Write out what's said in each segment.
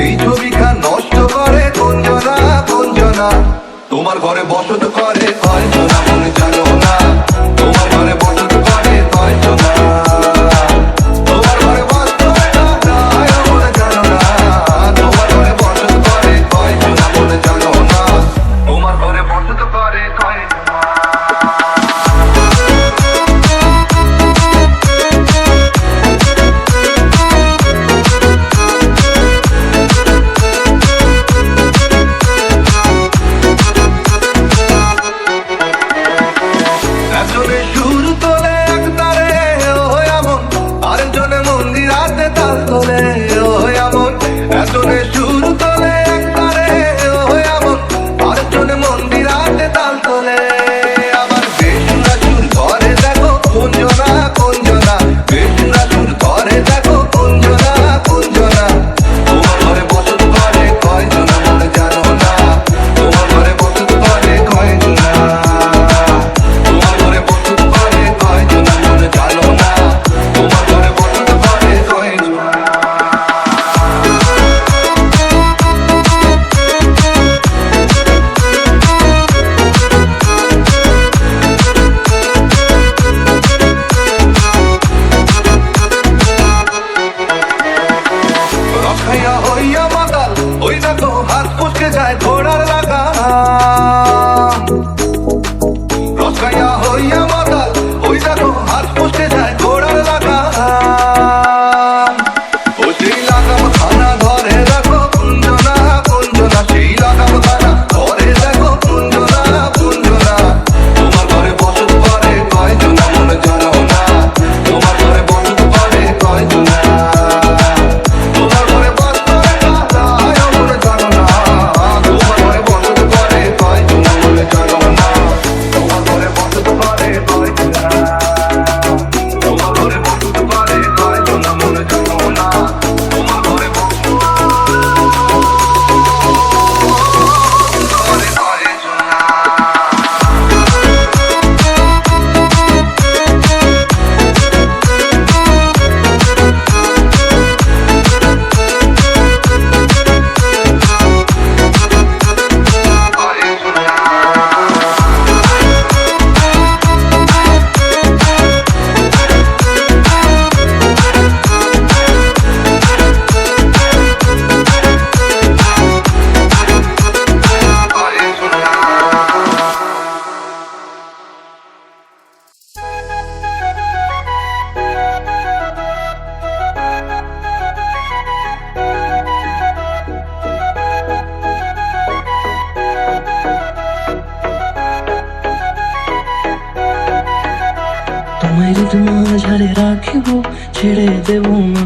সেই ছবিখা নষ্ট করে তোমার ঘরে বসত করে কঞ্জনা রাখিব, ছেড়ে দেব না।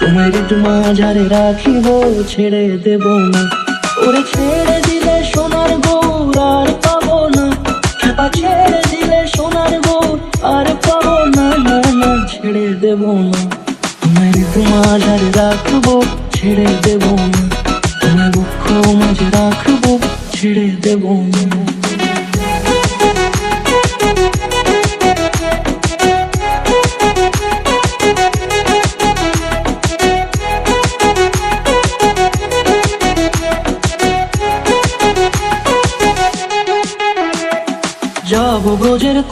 তোমার মাঝারে রাখিব, ছেড়ে দেব না। ওরে ছেড়ে দিলে সোনার গৌর আর পাবো না। ছেড়ে দিলে সোনার গৌর আর পাবো না না না, ছেড়ে দেব না। তোমার মাঝারে রাখব, ছেড়ে দেব না। তোমার দুঃখ মাঝে রাখব, ছেড়ে দেব না।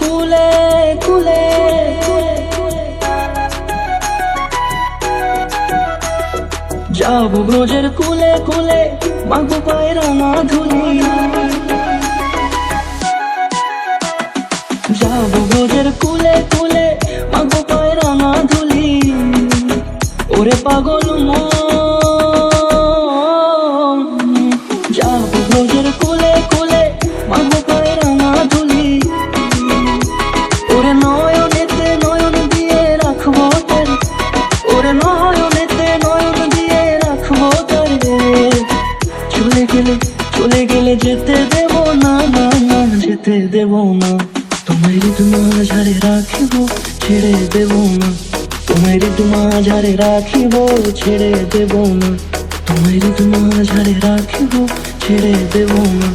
কুলে কুলে যাব ব্রজের কুলে কুলে, মাগো পায়ের মাধুরী যাব ব্রজের কুলে কুলে, মাগো পায়ের মাধুরী ওরে পাগল যেতে দেব না না না, যেতে দেব না। তোমার ঋতুমা ঝাড়ে রাখিব, ছেড়ে দেব না। তোমার ঋতুমা ঝাড়ে রাখিব, ছেড়ে দেব না। তোমার ঋতু ঝাড়ে রাখিব, ছেড়ে দেব না।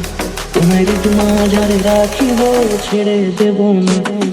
তোমার ঋতুমা ঝাড়ে রাখিব, ছেড়ে দেব না।